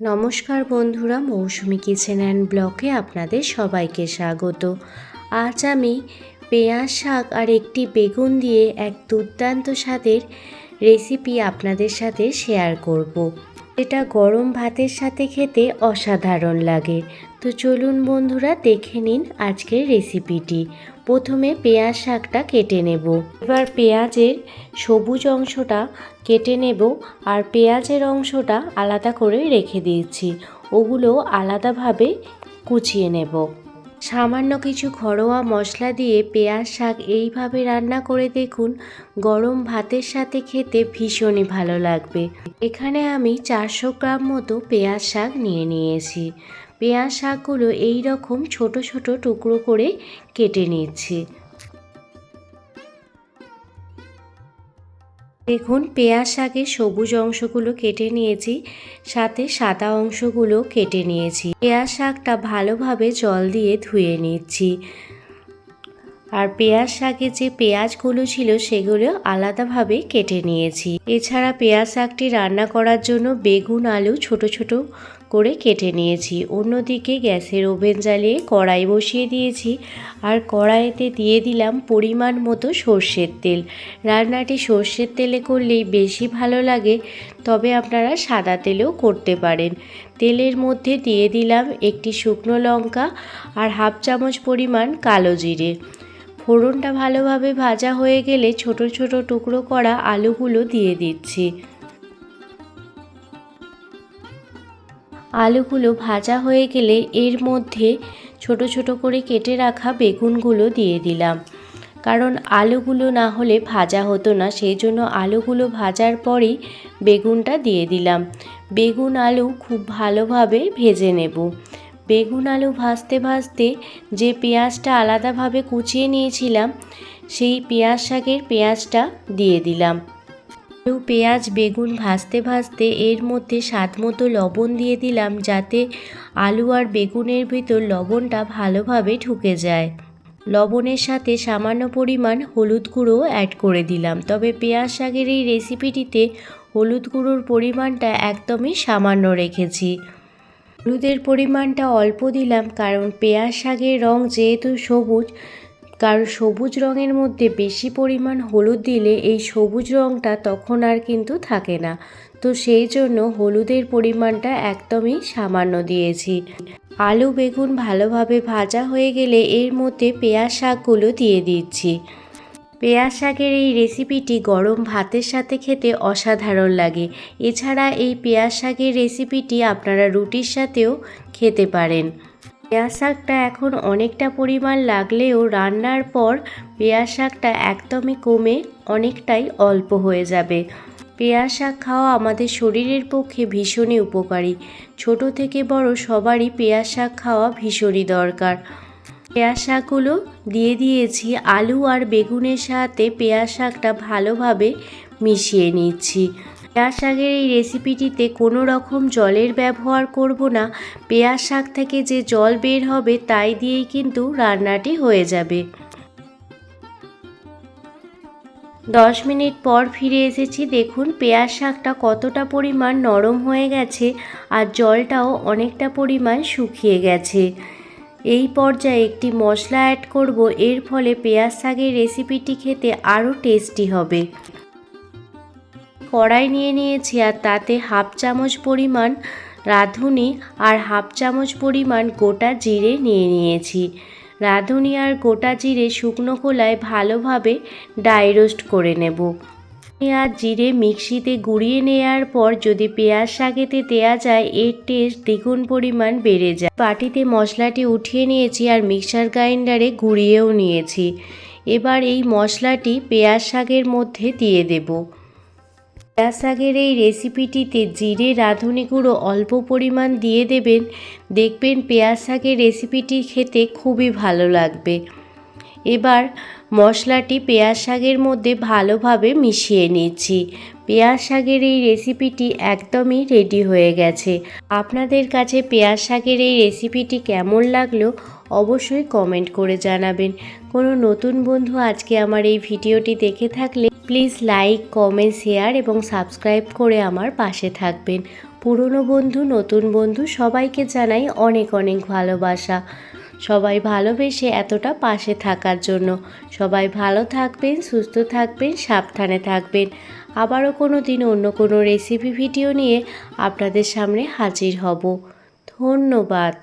নমস্কার বন্ধুরা, মৌসুমি kitchen and ব্লকে আপনাদের সবাইকে স্বাগত আজ আমি পেঁয়াজ শাক আর একটি বেগুন দিয়ে এক দুর্দান্ত স্বাদের রেসিপি আপনাদের সাথে শেয়ার করব। এটা গরম ভাতের সাথে খেতে অসাধারণ লাগে। তো চলুন বন্ধুরা, দেখে নিন আজকের রেসিপিটি। প্রথমে পেঁয়াজ শাকটা কেটে নেব। এবার পেঁয়াজের সবুজ অংশটা কেটে নেব আর পেঁয়াজের অংশটা আলাদা করে রেখে দিয়েছি। ওগুলো আলাদাভাবে কুচিয়ে নেব। সামান্য কিছু ঘরোয়া মশলা দিয়ে পেঁয়াজ শাক এইভাবে রান্না করে দেখুন, গরম ভাতের সাথে খেতে ভীষণই ভালো লাগবে। এখানে আমি চারশো গ্রাম মতো পেঁয়াজ শাক নিয়ে নিয়েছি। পেঁয়াজ শাকগুলো এই রকম ছোট ছোট টুকরো করে কেটে নিচ্ছি। দেখুন, পেঁয়াজ শাকের সবুজ অংশগুলো কেটে নিয়েছি, সাথে সাদা অংশগুলো কেটে নিয়েছি। পেঁয়াজ শাকটা ভালোভাবে জল দিয়ে ধুয়ে নিচ্ছি। আর পেঁয়াজ শাকে যে পেঁয়াজগুলো ছিল, সেগুলো আলাদাভাবে কেটে নিয়েছি। এছাড়া পেঁয়াজ শাকটি রান্না করার জন্য বেগুন, আলু, ছোট ছোট করে কেটে নিয়েছি। অন্যদিকে গ্যাসের ওভেন জ্বালিয়ে কড়াই বসিয়ে দিয়েছি। আর কড়াইতে দিয়ে দিলাম পরিমাণ মতো সর্ষের তেল। রান্নাটি সর্ষের তেলে করলেই বেশি ভালো লাগে, তবে আপনারা সাদা তেলেও করতে পারেন। তেলের মধ্যে দিয়ে দিলাম একটি শুকনো লঙ্কা আর হাফ চামচ পরিমাণ কালো জিরে। ফোড়নটা ভালোভাবে ভাজা হয়ে গেলে ছোট ছোট টুকরো করা আলুগুলো দিয়ে দিচ্ছি। আলুগুলো ভাজা হয়ে গেলে এর মধ্যে ছোট ছোট করে কেটে রাখা বেগুনগুলো দিয়ে দিলাম। কারণ আলুগুলো না হলে ভাজা হতো না, সেই জন্য আলুগুলো ভাজার পরেই বেগুনটা দিয়ে দিলাম। বেগুন আলু খুব ভালোভাবে ভেজে নেব। বেগুন আলু ভাজতে ভাজতে যে পেঁয়াজটা আলাদাভাবে কুচিয়ে নিয়েছিলাম, সেই পেঁয়াজ শাকের পেঁয়াজটা দিয়ে দিলাম। আলু পেঁয়াজ, বেগুন ভাজতে ভাজতে এর মধ্যে স্বাদ মতো লবণ দিয়ে দিলাম যাতে আলু আর বেগুনের ভিতর লবণটা ভালোভাবে ঢুকে যায়। লবণের সাথে সামান্য পরিমাণ হলুদ গুঁড়ো অ্যাড করে দিলাম। তবে পেঁয়াজ শাকের এই রেসিপিটিতে হলুদ গুঁড়োর পরিমাণটা একদমই সামান্য রেখেছি। হলুদের পরিমাণটা অল্প দিলাম কারণ পেঁয়াজ শাকের রং যেহেতু সবুজ কারণ সবুজ রঙের মধ্যে বেশি পরিমাণ হলুদ দিলে এই সবুজ রঙটা তখন আর কিন্তু থাকে না। তো সেই জন্য হলুদের পরিমাণটা একদমই সামান্য দিয়েছি। আলু, বেগুন ভালোভাবে ভাজা হয়ে গেলে এর মধ্যে পেঁয়াজ শাকগুলো দিয়ে দিচ্ছি। পেঁয়াজ শাকের এই রেসিপিটি গরম ভাতের সাথে খেতে অসাধারণ লাগে। এছাড়া এই পেঁয়াজ শাকের রেসিপিটি আপনারা রুটির সাথেও খেতে পারেন। পেঁয়াজ শাকটা এখন অনেকটা পরিমাণ লাগলেও রান্নার পর পেঁয়াজ শাকটা একদমই কমে অনেকটাই অল্প হয়ে যাবে। পেঁয়াজ শাক খাওয়া আমাদের শরীরের পক্ষে ভীষণই উপকারী। ছোট থেকে বড় সবারই পেঁয়াজ শাক খাওয়া ভীষণই দরকার। পেঁয়াজ শাকগুলো দিয়ে দিয়েছি, আলু আর বেগুনের সাথে পেঁয়াজ শাকটা ভালোভাবে মিশিয়ে নিচ্ছি। পেঁয়াজ শাকের এই রেসিপিটিতে কোনো রকম জলের ব্যবহার করব না। পেঁয়াজ শাক থেকে যে জল বের হবে, তাই দিয়েই কিন্তু রান্নাটি হয়ে যাবে। দশ মিনিট পর ফিরে এসেছি। দেখুন, পেঁয়াজ শাকটা কতটা পরিমাণ নরম হয়ে গেছে আর জলটাও অনেকটা পরিমাণ শুকিয়ে গেছে। এই পর্যায়ে একটি মশলা অ্যাড করব। এর ফলে পেঁয়াজ শাকের রেসিপিটি খেতে আরও টেস্টি হবে। কড়াই নিয়ে নিয়েছি আর তাতে হাফ চামচ পরিমাণ রাঁধুনি আর হাফ চামচ পরিমাণ গোটা জিরে নিয়ে নিয়েছি। রাঁধুনি আর গোটা জিরে শুকনো খোলায় ভালোভাবে ডাই রোস্ট করে নেব। আর জিরে মিক্সিতে গুঁড়িয়ে নেওয়ার পর যদি পেঁয়াজ শাকেতে দেওয়া যায়, এর টেস্ট দ্বিগুণ পরিমাণ বেড়ে যায়। বাটিতে মশলাটি উঠিয়ে নিয়েছি আর মিক্সার গ্রাইন্ডারে গুঁড়িয়েও নিয়েছি। এবার এই মশলাটি পেঁয়াজ শাকের মধ্যে দিয়ে দেবো। পেঁয়াজ শাকের এই রেসিপিটিতে জিরে, রাঁধুনি গুঁড়ো অল্প পরিমাণ দিয়ে দেবেন। দেখবেন পেঁয়াজ শাকের রেসিপিটি খেতে খুবই ভালো লাগবে। এবার মশলাটি পেঁয়াজ শাকের মধ্যে ভালোভাবে মিশিয়ে নিচ্ছি। পেঁয়াজ শাকের এই রেসিপিটি একদমই রেডি হয়ে গেছে। আপনাদের কাছে পেঁয়াজ শাকের এই রেসিপিটি কেমন লাগল অবশ্যই কমেন্ট করে জানাবেন। কোনো নতুন বন্ধু আজকে আমার এই ভিডিওটি দেখে থাকলে প্লিজ লাইক কমেন্ট শেয়ার এবং সাবস্ক্রাইব করে আমার পাশে থাকবেন। পুরনো বন্ধু, নতুন বন্ধু সবাইকে জানাই অনেক অনেক ভালোবাসা। সবাই ভালোবেসে এতটা পাশে থাকার জন্য। সবাই ভালো থাকবেন, সুস্থ থাকবেন, সাবধানে থাকবেন। আবারও কোনো দিন অন্য কোনো রেসিপি ভিডিও নিয়ে আপনাদের সামনে হাজির হব। ধন্যবাদ।